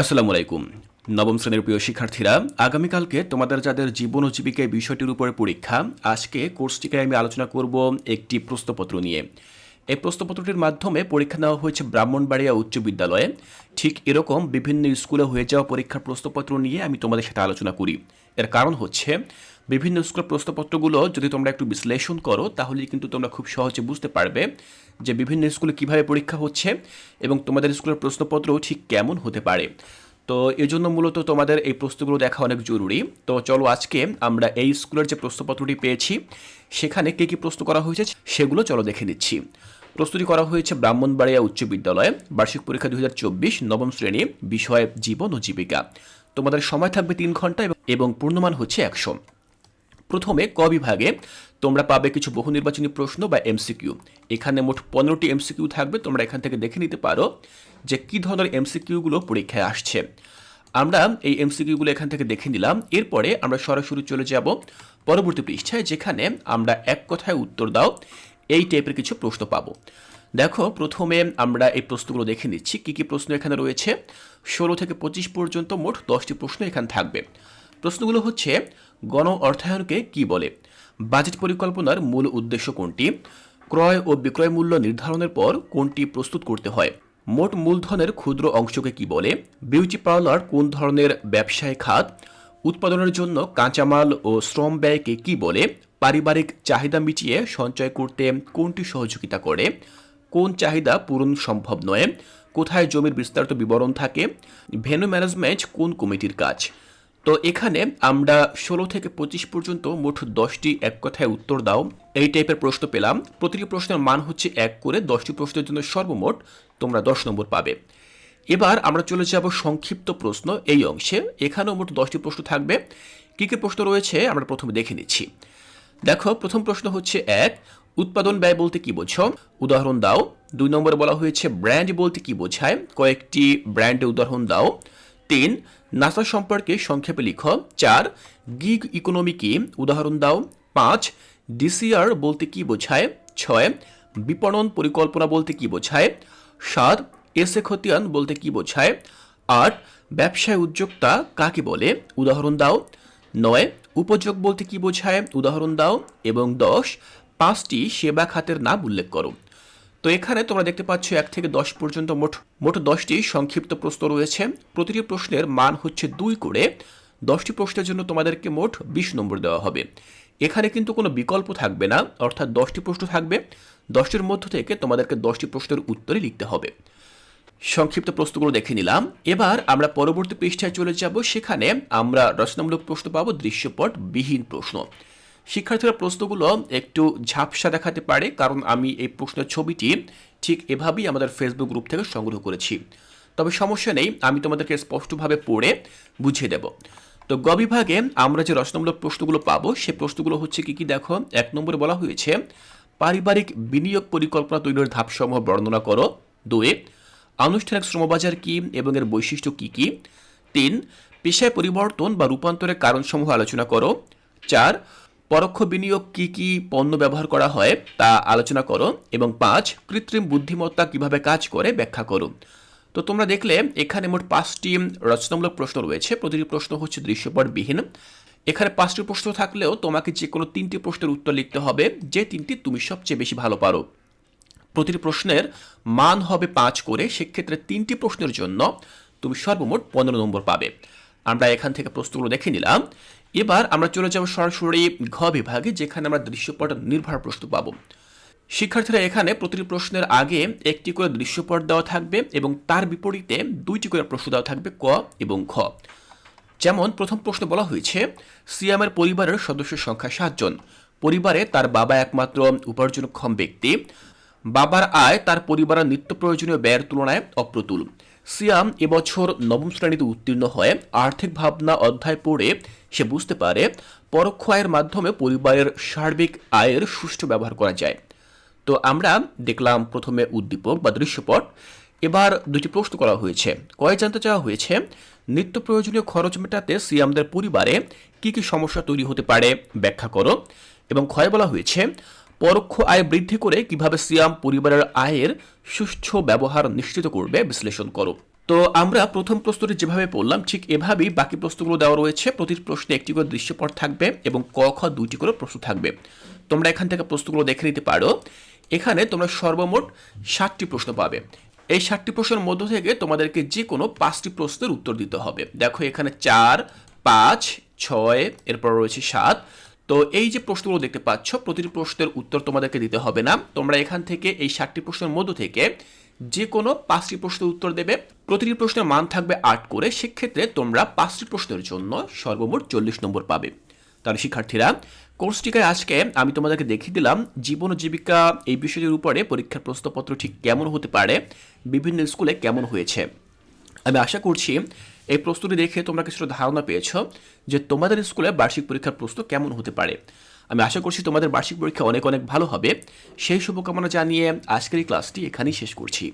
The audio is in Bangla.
আসসালামু আলাইকুম নবম শ্রেণির প্রিয় শিক্ষার্থীরা, আগামীকালকে তোমাদের যাদের জীবন ও জীবিকা বিষয়টির উপরে পরীক্ষা, আজকে কোর্সটিকে আমি আলোচনা করব একটি প্রশ্নপত্র নিয়ে। এই প্রশ্নপত্রটির মাধ্যমে পরীক্ষা নেওয়া হয়েছে ব্রাহ্মণবাড়িয়া উচ্চ বিদ্যালয়ে। ঠিক এরকম বিভিন্ন স্কুলে হয়ে যাওয়া পরীক্ষার প্রশ্নপত্র নিয়ে আমি তোমাদের সাথে আলোচনা করি। এর কারণ হচ্ছে, বিভিন্ন স্কুলের প্রশ্নপত্রগুলো যদি তোমরা একটু বিশ্লেষণ করো তাহলে কিন্তু তোমরা খুব সহজে বুঝতে পারবে যে বিভিন্ন স্কুলে কীভাবে পরীক্ষা হচ্ছে এবং তোমাদের স্কুলের প্রশ্নপত্র ঠিক কেমন হতে পারে। তো এই জন্য মূলত তোমাদের এই প্রশ্নগুলো দেখা অনেক জরুরি। তো চলো আজকে আমরা এই স্কুলের যে প্রশ্নপত্রটি পেয়েছি, সেখানে কে কী প্রশ্ন করা হয়েছে সেগুলো চলো দেখে নিচ্ছি। প্রস্তুতি করা হয়েছে ব্রাহ্মণবাড়িয়া উচ্চ বিদ্যালয়ে বার্ষিক পরীক্ষা দু হাজার চব্বিশ নবম শ্রেণি বিষয় জীবন ও জীবিকা। তোমাদের সময় থাকবে তিন ঘণ্টা এবং- এবং পূর্ণমান হচ্ছে একশো। প্রথমে ক বিভাগে তোমরা পাবে কিছু বহু নির্বাচনী প্রশ্ন বা এমসিকিউ। এখানে মোট পনেরোটি এমসিকিউ থাকবে, তোমরা এখান থেকে দেখে নিতে পারো যে কী ধরনের এমসিকিউগুলো পরীক্ষায় আসছে। আমরা এই এমসিকিউগুলো এখান থেকে দেখে নিলাম। এরপরে আমরা সরাসরি চলে যাব পরবর্তী পৃষ্ঠায়, যেখানে আমরা এক কথায় উত্তর দাও, এই টাইপের কিছু প্রশ্ন পাবো। দেখো, প্রথমে আমরা এই প্রশ্নগুলো দেখে নিচ্ছি, কী কী প্রশ্ন এখানে রয়েছে। ষোলো থেকে পঁচিশ পর্যন্ত মোট দশটি প্রশ্ন এখানে থাকবে। প্রশ্নগুলো হচ্ছে, গণ অর্থায়নকে কি বলে? বাজেট পরিকল্পনার মূল উদ্দেশ্য কোনটি? ক্রয় ও বিক্রয় মূল্য নির্ধারণের পর কোনটি প্রস্তুত করতে হয়? মোট মূলধনের ক্ষুদ্র অংশকে কি বলে? বিউটি পার্লার কোন ধরনের ব্যবসায় খাত? উৎপাদনের জন্য কাঁচামাল ও শ্রম ব্যয়কে কি বলে? পারিবারিক চাহিদা মিটিয়ে সঞ্চয় করতে কোনটি সহযোগিতা করে? কোন চাহিদা পূরণ সম্ভব নয়? কোথায় জমির বিস্তারিত বিবরণ থাকে? ভেন্যু ম্যানেজমেন্ট কোন কমিটির কাজ? তো এখানে আমরা ষোলো থেকে পঁচিশ পর্যন্ত মোট দশটি এক কথায় উত্তর দাও। এই টাইপের প্রশ্ন পেলাম। প্রতিটি প্রশ্নের মান হচ্ছে এক করে দশটি প্রশ্নের জন্য সর্বমোট তোমরা দশ নম্বর পাবে। এবার আমরা চলে যাব সংক্ষিপ্ত প্রশ্ন এই অংশে। এখানেও মোট দশটি প্রশ্ন থাকবে। কী কী প্রশ্ন রয়েছে আমরা প্রথমে দেখে নিচ্ছি। দেখো, প্রথম প্রশ্ন হচ্ছে এক, উৎপাদন ব্যয় বলতে কি বোঝো? উদাহরণ দাও। দুই নম্বরে বলা হয়েছে ব্র্যান্ড বলতে কি বোঝায়? কয়েকটি ব্র্যান্ডের উদাহরণ দাও। তিন, নাসা সম্পর্কে সংক্ষেপে লিখো। চার, গিগ ইকোনমি কি উদাহরণ দাও। পাঁচ, ডিসিআর বলতে কি বোঝায়। ছয়, বিপণন পরিকল্পনা বলতে কি বোঝায়। সাত, এসে খতিয়ান বলতে কি বোঝায়। আট, ব্যবসায় উদ্যোক্তা কাকে বলে? উদাহরণ দাও। নয়, উপযোগ বলতে কি বোঝায়? উদাহরণ দাও। এবং দশ, পাঁচটি সেবা খাতের নাম উল্লেখ করো। তো এখানে তোমরা দেখতে পাচ্ছ এক থেকে দশ পর্যন্ত মোট মোট দশটি সংক্ষিপ্ত প্রশ্ন রয়েছে। প্রতিটি প্রশ্নের মান হচ্ছে দুই করে। দশটি প্রশ্নের জন্য তোমাদেরকে মোট বিশ নম্বর দেওয়া হবে। এখানে কিন্তু কোনো বিকল্প থাকবে না, অর্থাৎ দশটি প্রশ্ন থাকবে। দশটির মধ্য থেকে তোমাদেরকে দশটি প্রশ্নের উত্তরে লিখতে হবে। সংক্ষিপ্ত প্রশ্নগুলো দেখে নিলাম। এবার আমরা পরবর্তী পৃষ্ঠায় চলে যাব। সেখানে আমরা রচনামূলক প্রশ্ন পাবো দৃশ্যপট বিহীন প্রশ্ন। শিক্ষার্থীরা প্রশ্নগুলো একটু ঝাপসা দেখাতে পারে, কারণ আমি এই প্রশ্নের ছবিটি ঠিক এভাবেই আমাদের ফেসবুক গ্রুপ থেকে সংগ্রহ করেছি। তবে সমস্যা নেই, আমি তোমাদেরকে স্পষ্টভাবে পড়ে বুঝিয়ে দেব। তো গ বিভাগে আমরা যে রচনামূলক প্রশ্নগুলো পাবো, সে প্রশ্নগুলো হচ্ছে কি কি দেখো? এক নম্বরে বলা হয়েছে, পারিবারিক বিনিয়োগ পরিকল্পনা তৈরির ধাপসমূহ বর্ণনা করো। দুয়ে আনুষ্ঠানিক শ্রমবাজার কি এবং এর বৈশিষ্ট্য কি কি? তিন, পেশায় পরিবর্তন বা রূপান্তরের কারণসমূহ আলোচনা করো। চার পরোক্ষ বিনিয়োগ কি কি পণ্য ব্যবহার করা হয় তা আলোচনা করো এবং পাঁচ, কৃত্রিম বুদ্ধিমত্তা কীভাবে কাজ করে ব্যাখ্যা করো। তো তোমরা দেখলে এখানে মোট পাঁচটি রচনামূলক প্রশ্ন রয়েছে। প্রতিটি প্রশ্ন হচ্ছে দৃশ্যপটবিহীন। এখানে পাঁচটি প্রশ্ন থাকলেও তোমাকে যে কোনো তিনটি প্রশ্নের উত্তর লিখতে হবে, যে তিনটি তুমি সবচেয়ে বেশি ভালো পারো। প্রতিটি প্রশ্নের মান হবে পাঁচ করে, সেক্ষেত্রে তিনটি প্রশ্নের জন্য তুমি সর্বমোট পনেরো নম্বর পাবে। আমরা এখান থেকে প্রশ্নগুলো দেখে নিলাম। এবার আমরা চলে যাব সরাসরি ঘ বিভাগে, যেখানে আমরা দৃশ্যপট নির্ভর প্রশ্ন পাবো। শিক্ষার্থীরা এখানে প্রতিটি প্রশ্নের আগে একটি করে দৃশ্যপট দেওয়া থাকবে এবং তার বিপরীতে দুইটি করে প্রশ্ন দেওয়া থাকবে ক এবং খ যেমন প্রথম প্রশ্ন বলা হয়েছে, সিয়ামের পরিবারের সদস্য সংখ্যা সাতজন। পরিবারে তার বাবা একমাত্র উপার্জনক্ষম ব্যক্তি। বাবার আয় তার পরিবারের নিত্য প্রয়োজনীয় ব্যয়ের তুলনায় অপ্রতুল। সিয়াম এবছর নবম শ্রেণীতে উত্তীর্ণ হয় আর্থিক ভাবনা অধ্যায় পড়ে সে বুঝতে পারে পরোক্ষ আয়ের মাধ্যমে পরিবারের সার্বিক আয়ের সুষ্ঠু ব্যবহার করা যায়। তো আমরা দেখলাম প্রথমে উদ্দীপক বা দৃশ্যপট। এবার দুটি প্রশ্ন করা হয়েছে। কয় জানতে চাওয়া হয়েছে, নিত্য প্রয়োজনীয় খরচ মেটাতে সিয়ামদের পরিবারে কি কি সমস্যা তৈরি হতে পারে? ব্যাখ্যা করো। এবং ক্ষয় বলা হয়েছে পরোক্ষ আয় বৃদ্ধি করে কীভাবে সিয়াম পরিবারের আয়ের সুষ্ঠু ব্যবহার নিশ্চিত করবে, বিশ্লেষণ করো। তো আমরা প্রথম প্রশ্নটি যেভাবে পড়লাম, ঠিক এভাবেই বাকি প্রশ্নগুলো দেওয়া রয়েছে। প্রতিটি প্রশ্নে একটি করে দৃশ্যপট থাকবে এবং ক, খ দুইটি করে প্রশ্ন থাকবে। তোমরা এখান থেকে প্রশ্নগুলো দেখে নিতে পারো। এখানে তোমরা সর্বমোট ষাটটি প্রশ্ন পাবে। এই ষাটটি প্রশ্নের মধ্য থেকে তোমাদেরকে যে কোনো পাঁচটি প্রশ্নের উত্তর দিতে হবে। দেখো এখানে চার, পাঁচ, ছয়, এরপর রয়েছে সাত। তো এই যে প্রশ্নগুলো দেখতে পাচ্ছ, প্রতিটি প্রশ্নের উত্তর তোমাদেরকে দিতে হবে না। তোমরা এখান থেকে এই ষাটটি প্রশ্নের মধ্য থেকে যে কোনো পাঁচটি প্রশ্নের উত্তর দেবে। প্রতিটি প্রশ্নের মান থাকবে আট করে। সেক্ষেত্রে তোমরা পাঁচটি প্রশ্নের জন্য সর্বমোট চল্লিশ নম্বর পাবে। তাহলে শিক্ষার্থীরা কোর্সটিকায় আজকে আমি তোমাদেরকে দেখিয়ে দিলাম, জীবন ও জীবিকা এই বিষয়টির উপরে পরীক্ষার প্রশ্নপত্র ঠিক কেমন হতে পারে, বিভিন্ন স্কুলে কেমন হয়েছে। আমি আশা করছি এই প্রস্তুতি দেখে তোমরা কিছুটা ধারণা পেয়েছ যে তোমাদের স্কুলে বার্ষিক পরীক্ষার প্রস্তুত কেমন হতে পারে। আমি আশা করছি তোমাদের বার্ষিক পরীক্ষা অনেক অনেক ভালো হবে। সেই শুভকামনা জানিয়ে আজকের এই ক্লাসটি এখানেই শেষ করছি।